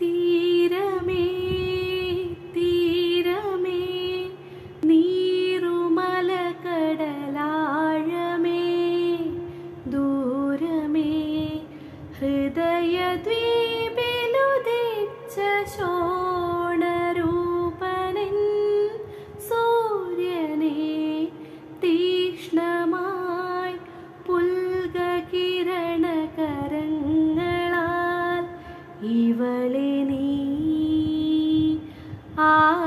തീരമേ തീരമേ നീറുമല കടലാഴമേ ദൂരമേ ഹൃദയദ്വീ 啊。